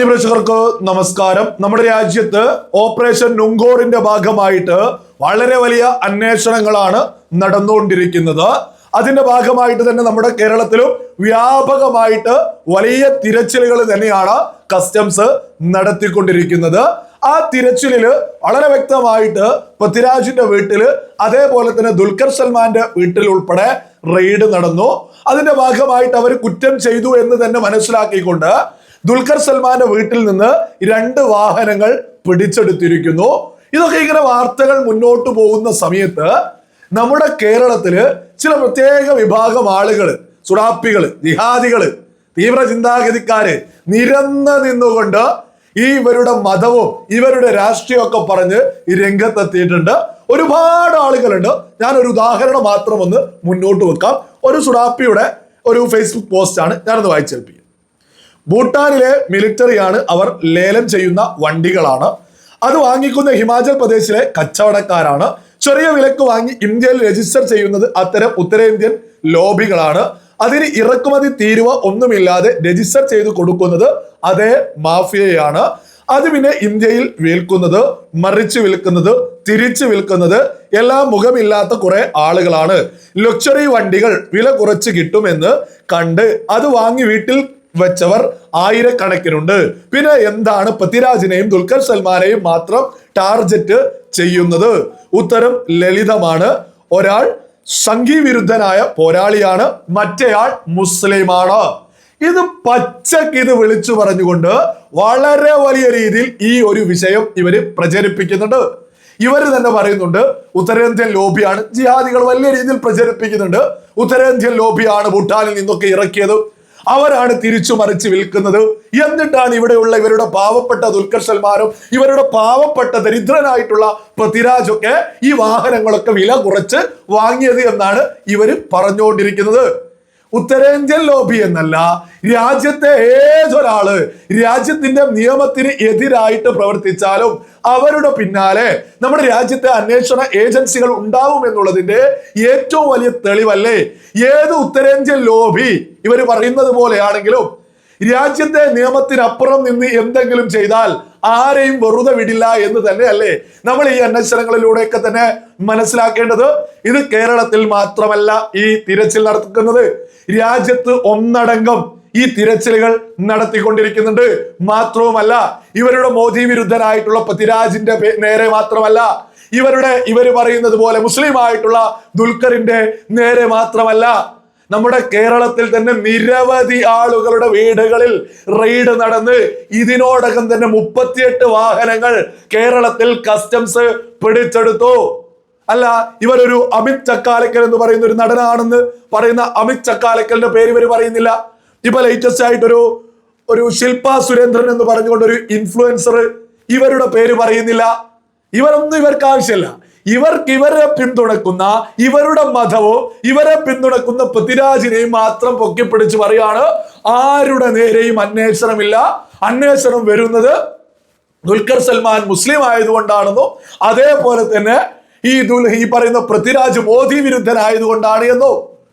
മാന്യപ്രേക്ഷകർക്ക് നമസ്കാരം. നമ്മുടെ രാജ്യത്ത് ഓപ്പറേഷൻ നുങ്കോറിന്റെ ഭാഗമായിട്ട് വളരെ വലിയ അന്വേഷണങ്ങളാണ് നടന്നുകൊണ്ടിരിക്കുന്നത്. അതിന്റെ ഭാഗമായിട്ട് തന്നെ നമ്മുടെ കേരളത്തിലും വ്യാപകമായിട്ട് വലിയ തിരച്ചിലുകൾ തന്നെയാണ് കസ്റ്റംസ് നടത്തിക്കൊണ്ടിരിക്കുന്നത്. ആ തിരച്ചിലിൽ വളരെ വ്യക്തമായിട്ട് പൃഥ്വിരാജിന്റെ വീട്ടിൽ അതേപോലെ തന്നെ ദുൽഖർ സൽമാന്റെ വീട്ടിൽ ഉൾപ്പെടെ റെയ്ഡ് നടന്നു. അതിന്റെ ഭാഗമായിട്ട് അവർ കുറ്റം ചെയ്തു എന്ന് തന്നെ മനസ്സിലാക്കിക്കൊണ്ട് ദുൽഖർ സൽമാന്റെ വീട്ടിൽ നിന്ന് രണ്ട് വാഹനങ്ങൾ പിടിച്ചെടുത്തിരിക്കുന്നു. ഇതൊക്കെ ഇങ്ങനെ വാർത്തകൾ മുന്നോട്ട് പോകുന്ന സമയത്ത് നമ്മുടെ കേരളത്തിൽ ചില പ്രത്യേക വിഭാഗം ആളുകൾ സുഡാപ്പികൾ ജിഹാദികൾ തീവ്ര ചിന്താഗതിക്കാര് നിരന്ന് നിന്നുകൊണ്ട് ഈ ഇവരുടെ മതവും ഇവരുടെ രാഷ്ട്രീയമൊക്കെ പറഞ്ഞ് ഈ രംഗത്തെത്തിയിട്ടുണ്ട്. ഒരുപാട് ആളുകളുണ്ട്. ഞാൻ ഒരു ഉദാഹരണം മാത്രം ഒന്ന് മുന്നോട്ട് വെക്കാം. ഒരു സുഡാപ്പിയുടെ ഒരു ഫേസ്ബുക്ക് പോസ്റ്റാണ് ഞാനൊന്ന് വായിച്ചേൽപ്പിക്കും. ഭൂട്ടാനിലെ മിലിറ്ററിയാണ് അവർ ലേലം ചെയ്യുന്ന വണ്ടികളാണ്. അത് വാങ്ങിക്കുന്ന ഹിമാചൽ പ്രദേശിലെ കച്ചവടക്കാരാണ്. ചെറിയ വിലക്ക് വാങ്ങി ഇന്ത്യയിൽ രജിസ്റ്റർ ചെയ്യുന്നത് അത്തരം ഉത്തരേന്ത്യൻ ലോബികളാണ്. അതിന് ഇറക്കുമതി തീരുവ ഒന്നുമില്ലാതെ രജിസ്റ്റർ ചെയ്ത് കൊടുക്കുന്നത് അതേ മാഫിയയാണ്. അത് പിന്നെ ഇന്ത്യയിൽ വിൽക്കുന്നത് മറിച്ച് വിൽക്കുന്നത് തിരിച്ചു വിൽക്കുന്നത് എല്ലാം മുഖമില്ലാത്ത കുറെ ആളുകളാണ്. ലക്ഷറി വണ്ടികൾ വില കുറച്ച് കിട്ടുമെന്ന് കണ്ട് അത് വാങ്ങി വീട്ടിൽ വെച്ചവർ ആയിരക്കണക്കിനുണ്ട്. പിന്നെ എന്താണ് പൃഥ്വിരാജിനെയും ദുൽഖർ സൽമാനെയും മാത്രം ടാർജറ്റ് ചെയ്യുന്നത്? ഉത്തരം ലളിതമാണ്. ഒരാൾ സംഘീവിരുദ്ധനായ പോരാളിയാണ് മറ്റേയാൾ മുസ്ലിമാണ്. ഇത് പച്ചക്ക് ഇത് വിളിച്ചു പറഞ്ഞുകൊണ്ട് വളരെ വലിയ രീതിയിൽ ഈ ഒരു വിഷയം ഇവർ പ്രചരിപ്പിക്കുന്നുണ്ട്. ഇവർ തന്നെ പറയുന്നുണ്ട് ഉത്തരേന്ത്യൻ ലോബിയാണ്. ജിഹാദികൾ വലിയ രീതിയിൽ പ്രചരിപ്പിക്കുന്നുണ്ട്. ഉത്തരേന്ത്യൻ ലോബിയാണ് ഭൂട്ടാനിൽ നിന്നൊക്കെ ഇറക്കിയത്. അവരാണ് തിരിച്ചു മറിച്ച് വിൽക്കുന്നത്. എന്നിട്ടാണ് ഇവിടെയുള്ള ഇവരുടെ പാവപ്പെട്ട ദുൽഖർഷന്മാരും ഇവരുടെ പാവപ്പെട്ട ദരിദ്രനായിട്ടുള്ള പൃഥ്വിരാജൊക്കെ ഈ വാഹനങ്ങളൊക്കെ വില കുറച്ച് വാങ്ങിയത് എന്നാണ് ഇവർ പറഞ്ഞുകൊണ്ടിരിക്കുന്നത്. ഉത്തരേന്ത്യൻ ലോബി എന്നല്ല രാജ്യത്തെ ഏതൊരാൾ രാജ്യത്തിന്റെ നിയമത്തിന് എതിരായിട്ട് പ്രവർത്തിച്ചാലും അവരുടെ പിന്നാലെ നമ്മുടെ രാജ്യത്തെ അന്വേഷണ ഏജൻസികൾ ഉണ്ടാവും എന്നുള്ളതിന്റെ ഏറ്റവും വലിയ തെളിവല്ലേ? ഏത് ഉത്തരേന്ത്യൻ ലോബി? ഇവർ പറയുന്നത് പോലെയാണെങ്കിലും രാജ്യത്തെ നിയമത്തിനപ്പുറം നിന്ന് എന്തെങ്കിലും ചെയ്താൽ ആരെയും വെറുതെ വിടില്ല എന്ന് തന്നെ അല്ലേ നമ്മൾ ഈ അന്വേഷണങ്ങളിലൂടെയൊക്കെ തന്നെ മനസ്സിലാക്കേണ്ടത്. ഇത് കേരളത്തിൽ മാത്രമല്ല ഈ തിരച്ചിൽ നടക്കുന്നത്. രാജ്യത്ത് ഒന്നടങ്കം ഈ തിരച്ചിലുകൾ നടത്തിക്കൊണ്ടിരിക്കുന്നുണ്ട്. മാത്രവുമല്ല ഇവരുടെ മോദി വിരുദ്ധനായിട്ടുള്ള പൃഥ്വിരാജിന്റെ നേരെ മാത്രമല്ല ഇവരുടെ ഇവർ പറയുന്നത് പോലെ മുസ്ലിം ആയിട്ടുള്ള ദുൽഖറിന്റെ നേരെ മാത്രമല്ല നമ്മുടെ കേരളത്തിൽ തന്നെ നിരവധി ആളുകളുടെ വീടുകളിൽ റെയ്ഡ് നടന്ന് ഇതിനോടകം തന്നെ മുപ്പത്തിയെട്ട് വാഹനങ്ങൾ കേരളത്തിൽ കസ്റ്റംസ് പിടിച്ചെടുത്തു. അല്ല ഇവരൊരു അമിത് ചക്കാലക്കൽ എന്ന് പറയുന്ന ഒരു നടനാണെന്ന് പറയുന്ന അമിത് ചക്കാലക്കലിന്റെ പേര് ഇവർ പറയുന്നില്ല. ഇപ്പൊ ലേറ്റസ്റ്റ് ആയിട്ടൊരു ഒരു ശില്പ സുരേന്ദ്രൻ എന്ന് പറഞ്ഞുകൊണ്ട് ഒരു ഇൻഫ്ലുവൻസർ ഇവരുടെ പേര് പറയുന്നില്ല. ഇവരൊന്നും ഇവർക്ക് ആവശ്യമില്ല. ഇവർക്ക് ഇവരെ പിന്തുണക്കുന്ന ഇവരുടെ മതവോ ഇവരെ പിന്തുണക്കുന്ന പൃഥ്വിരാജിനെയും മാത്രം പൊക്കിപ്പിടിച്ച് പറയാണ് ആരുടെ നേരെയും അന്വേഷണമില്ല. അന്വേഷണം വരുന്നത് ദുൽഖർ സൽമാൻ മുസ്ലിം ആയതുകൊണ്ടാണെന്നും അതേപോലെ തന്നെ ഈ ദുൽ ഈ പറയുന്ന പൃഥ്വിരാജ് മോദി വിരുദ്ധനായതുകൊണ്ടാണ് എന്നോ.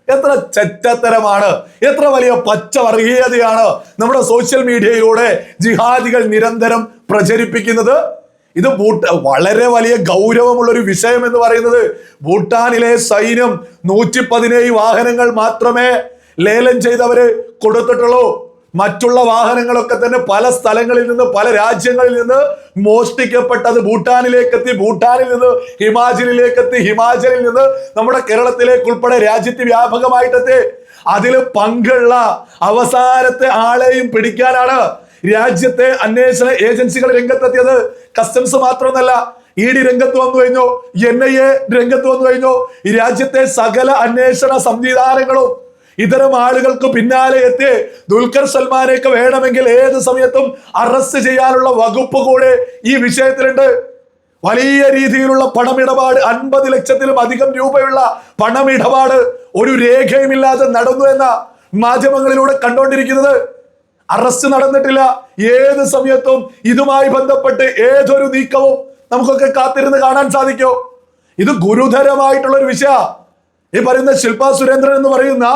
എത്ര ചെറ്റത്തരമാണ് എത്ര വലിയ പച്ച വർഗീയതയാണ് നമ്മുടെ സോഷ്യൽ മീഡിയയിലൂടെ ജിഹാദികൾ നിരന്തരം പ്രചരിപ്പിക്കുന്നത്. ഇത് ഭൂട്ട വളരെ വലിയ ഗൗരവമുള്ള ഒരു വിഷയം എന്ന് പറയുന്നത് ഭൂട്ടാനിലെ സൈന്യം നൂറ്റി പതിനേഴ് വാഹനങ്ങൾ മാത്രമേ ലേലം ചെയ്തവര് കൊടുത്തിട്ടുള്ളൂ. മറ്റുള്ള വാഹനങ്ങളൊക്കെ തന്നെ പല സ്ഥലങ്ങളിൽ നിന്ന് പല രാജ്യങ്ങളിൽ നിന്ന് മോഷ്ടിക്കപ്പെട്ടത് ഭൂട്ടാനിലേക്ക് എത്തി ഭൂട്ടാനിൽ നിന്ന് ഹിമാചലിലേക്ക് എത്തി ഹിമാചലിൽ നിന്ന് നമ്മുടെ കേരളത്തിലേക്ക് ഉൾപ്പെടെ രാജ്യത്ത് വ്യാപകമായിട്ടെത്തി. അതിൽ പങ്കുള്ള അവസാനത്തെ ആളെയും പിടിക്കാനാണ് രാജ്യത്തെ അന്വേഷണ ഏജൻസികൾ രംഗത്തെത്തിയത് കസ്റ്റംസ് മാത്രമെന്നല്ല ഇ ഡി രംഗത്ത് വന്നു കഴിഞ്ഞോ എൻ ഐ എ രംഗത്ത് വന്നു കഴിഞ്ഞോ. രാജ്യത്തെ സകല അന്വേഷണ സംവിധാനങ്ങളും ഇത്തരം ആളുകൾക്ക് പിന്നാലെ എത്തി. ദുൽഖർ സൽമാനെയൊക്കെ വേണമെങ്കിൽ ഏത് സമയത്തും അറസ്റ്റ് ചെയ്യാനുള്ള വകുപ്പ് കൂടെ ഈ വിഷയത്തിലുണ്ട്. വലിയ രീതിയിലുള്ള പണമിടപാട് അൻപത് ലക്ഷത്തിലും അധികം രൂപയുള്ള പണമിടപാട് ഒരു രേഖയുമില്ലാതെ നടന്നു എന്ന മാധ്യമങ്ങളിലൂടെ കണ്ടുകൊണ്ടിരിക്കുന്നത് അറസ്റ്റ് നടന്നിട്ടില്ല. ഏത് സമയത്തും ഇതുമായി ബന്ധപ്പെട്ട് ഏതൊരു നീക്കവും നമുക്കൊക്കെ കാത്തിരുന്ന് കാണാൻ സാധിക്കോ? ഇത് ഗുരുതരമായിട്ടുള്ള ഒരു വിഷയ. ഈ പറയുന്ന ശില്പ സുരേന്ദ്രൻ എന്ന് പറയുന്ന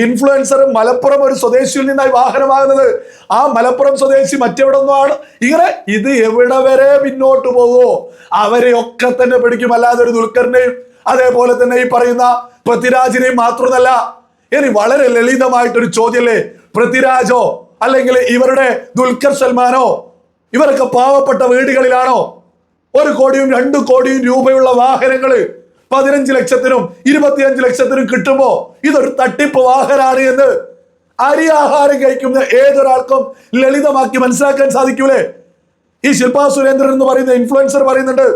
ഇൻഫ്ലുവൻസർ മലപ്പുറം ഒരു സ്വദേശിയിൽ നിന്നായി വാഹനമാകുന്നത്. ആ മലപ്പുറം സ്വദേശി മറ്റെവിടെ നിന്നുമാണ് ഇങ്ങനെ ഇത് എവിടെ വരെ മുന്നോട്ട് പോകുമോ അവരെ ഒക്കെ തന്നെ പിടിക്കും. അല്ലാതെ ഒരു ദുൽഖറിനെയും അതേപോലെ തന്നെ ഈ പറയുന്ന പൃഥ്വിരാജിനെയും മാത്രമല്ല. ഇനി വളരെ ലളിതമായിട്ടൊരു ചോദ്യമല്ലേ പൃഥ്വിരാജോ അല്ലെങ്കിൽ ഇവരുടെ ദുൽഖർ സൽമാനോ ഇവരൊക്കെ പാവപ്പെട്ട വീടുകളിലാണോ? ഒരു കോടിയും രണ്ടു കോടിയും രൂപയുള്ള വാഹനങ്ങൾ പതിനഞ്ച് ലക്ഷത്തിനും ഇരുപത്തിയഞ്ച് ലക്ഷത്തിനും കിട്ടുമ്പോ ഇതൊരു തട്ടിപ്പ് വാഹനാണ് എന്ന് അരി ആഹാരം കഴിക്കുന്ന ഏതൊരാൾക്കും ലളിതമാക്കി മനസ്സിലാക്കാൻ സാധിക്കൂലേ? ഈ ശില്പാ സുരേന്ദ്രൻ എന്ന് പറയുന്ന ഇൻഫ്ലുവൻസർ പറയുന്നുണ്ട്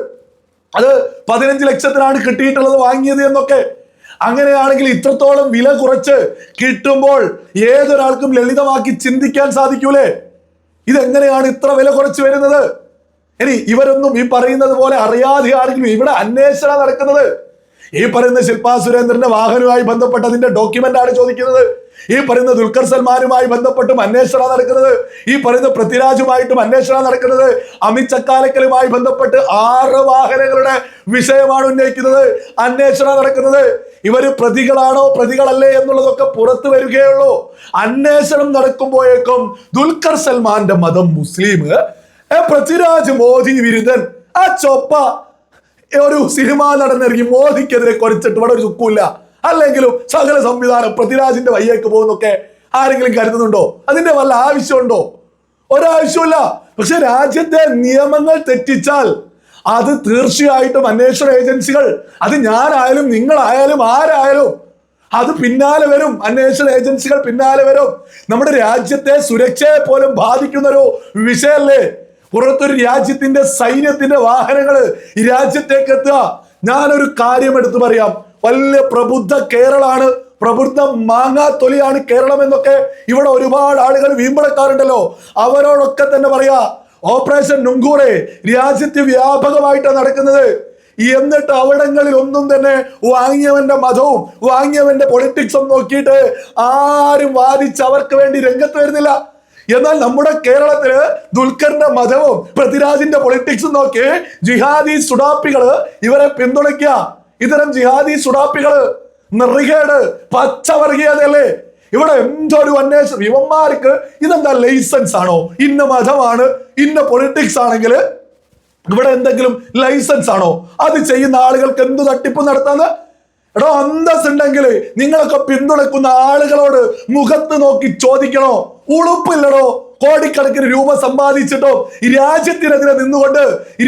അത് പതിനഞ്ച് ലക്ഷത്തിനാണ് കിട്ടിയിട്ടുള്ളത് വാങ്ങിയത് എന്നൊക്കെ. അങ്ങനെയാണെങ്കിൽ ഇത്രത്തോളം വില കുറച്ച് കിട്ടുമ്പോൾ ഏതൊരാൾക്കും ലളിതമാക്കി ചിന്തിക്കാൻ സാധിക്കൂലേ? ഇതെങ്ങനെയാണ് ഇത്ര വില കുറച്ച് വരുന്നത്? ഇനി ഇവരൊന്നും ഈ പറയുന്നത് പോലെ അറിയാതെ ആണെങ്കിലും ഇവിടെ അന്വേഷണം നടക്കുന്നത്? ഈ പറയുന്ന ശില്പാ സുരേന്ദ്രന്റെ വാഹനവുമായി ബന്ധപ്പെട്ടതിന്റെ ഡോക്യുമെന്റ് ആണ് ചോദിക്കുന്നത്. ഈ പറയുന്ന ദുൽഖർ സൽമാനുമായി ബന്ധപ്പെട്ടും അന്വേഷണം നടക്കുന്നത് ഈ പറയുന്ന പൃഥ്വിരാജുമായിട്ടും അന്വേഷണം നടക്കുന്നത് അമിത് ചക്കാലക്കലുമായി ബന്ധപ്പെട്ട് ആറ് വാഹനങ്ങളുടെ വിഷയമാണ് ഉന്നയിക്കുന്നത് അന്വേഷണം നടക്കുന്നത്. ഇവർ പ്രതികളാണോ പ്രതികളല്ലേ എന്നുള്ളതൊക്കെ പുറത്തു വരികയുള്ളൂ. അന്വേഷണം നടക്കുമ്പോഴേക്കും ദുൽഖർ സൽമാന്റെ മതം മുസ്ലിം പൃഥ്വിരാജ് മോദി വിരുദ്ധൻ ആ ചൊപ്പ ഒരു സിനിമാ നടന്നിറങ്ങി മോദിക്കെതിരെ കുറച്ചിട്ട് ഇവിടെ ഒരു ചുക്കൂല്ല. അല്ലെങ്കിലും സകല സംവിധാനം പൃഥ്വിരാജിന്റെ വയ്യേക്ക് പോകുന്നൊക്കെ ആരെങ്കിലും കരുതുന്നുണ്ടോ? അതിന്റെ വല്ല ആവശ്യമുണ്ടോ? ഒരാവശ്യമില്ല പക്ഷെ രാജ്യത്തെ നിയമങ്ങൾ തെറ്റിച്ചാൽ അത് തീർച്ചയായിട്ടും അന്വേഷണ ഏജൻസികൾ അത് ഞാനായാലും നിങ്ങളായാലും ആരായാലും അത് പിന്നാലെ വരും. അന്വേഷണ ഏജൻസികൾ പിന്നാലെ വരും. നമ്മുടെ രാജ്യത്തെ സുരക്ഷയെ പോലും ബാധിക്കുന്ന ഒരു വിഷയല്ലേ പുറത്തൊരു രാജ്യത്തിന്റെ സൈന്യത്തിന്റെ വാഹനങ്ങൾ ഈ രാജ്യത്തേക്ക് എത്തുക ഞാനൊരു കാര്യം എടുത്തു പറയാം. വലിയ പ്രബുദ്ധ കേരളാണ്. പ്രബുദ്ധ മാങ്ങാത്തൊലിയാണ് കേരളം എന്നൊക്കെ ഇവിടെ ഒരുപാട് ആളുകൾ വീമ്പളക്കാരുണ്ടല്ലോ അവരോടൊക്കെ തന്നെ പറയാ ഓപ്പറേഷൻ നുങ്കൂറെ രാജ്യത്ത് വ്യാപകമായിട്ടാണ് നടക്കുന്നത്. എന്നിട്ട് അവിടങ്ങളിൽ ഒന്നും തന്നെ വാങ്ങിയവന്റെ മതവും വാങ്ങിയവന്റെ പൊളിറ്റിക്സും നോക്കിയിട്ട് ആരും വാദിച്ച് അവർക്ക് വേണ്ടി രംഗത്ത് വരുന്നില്ല. എന്നാൽ നമ്മുടെ കേരളത്തിൽ ദുൽഖറിന്റെ മതവും പൃഥ്വിരാജിന്റെ പൊളിറ്റിക്സും നോക്കി ജിഹാദി സുഡാപ്പികൾ ഇവരെ പിന്തുണയ്ക്കുക ഇത്തരം ജിഹാദി സുഡാപ്പികൾ നിറികേട് പച്ചവർഗീയതയല്ലേ? ഇവിടെ എന്തൊരു അന്വേഷണം? ഇവന്മാർക്ക് ഇതെന്താ ലൈസൻസ് ആണോ? ഇന്ന മതമാണ് ഇന്ന പൊളിറ്റിക്സ് ആണെങ്കിൽ ഇവിടെ എന്തെങ്കിലും ലൈസൻസ് ആണോ? അത് ചെയ്യുന്ന ആളുകൾക്ക് എന്ത് തട്ടിപ്പ് നടത്താന്ന് എടോ അന്തസ് ഉണ്ടെങ്കിൽ നിങ്ങളൊക്കെ പിന്തുണക്കുന്ന ആളുകളോട് മുഖത്ത് നോക്കി ചോദിക്കണോ? ഉളുപ്പില്ലടോ. കോടിക്കണക്കിന് രൂപ സമ്പാദിച്ചിട്ടോ രാജ്യത്തിനെതിരെ നിന്നുകൊണ്ട്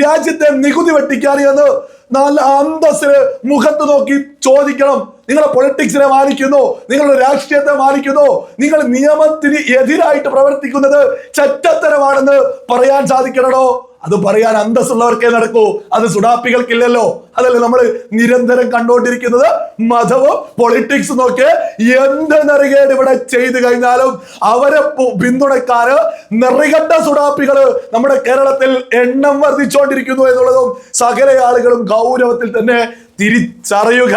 രാജ്യത്തെ നികുതി വെട്ടിക്കാറിയെന്ന് നല്ല അന്തസ്സിന് മുഖത്ത് നോക്കി ചോദിക്കണം. നിങ്ങളെ പൊളിറ്റിക്സിനെ മാനിക്കുന്നു. നിങ്ങളുടെ രാഷ്ട്രീയത്തെ മാനിക്കുന്നു. നിങ്ങൾ നിയമത്തിന് എതിരായിട്ട് പ്രവർത്തിക്കുന്നത് ചറ്റത്തരമാണെന്ന് പറയാൻ സാധിക്കണോ അത് പറയാൻ അന്തസ്സുള്ളവർക്കേ നടക്കൂ. അത് സുഡാപ്പികൾക്കില്ലല്ലോ. അതല്ലേ നമ്മൾ നിരന്തരം കണ്ടുകൊണ്ടിരിക്കുന്നത് മതവും പൊളിറ്റിക്സ് നോക്കി എന്ത് നെറികേട് ഇവിടെ ചെയ്തു കഴിഞ്ഞാലും അവരെ പിന്തുണക്കാറ് നിറികണ്ട സുഡാപ്പികൾ നമ്മുടെ കേരളത്തിൽ എണ്ണം വർദ്ധിച്ചുകൊണ്ടിരിക്കുന്നു എന്നുള്ളതും സകല ആളുകളും ഗൗരവത്തിൽ തന്നെ തിരിച്ചറിയുക.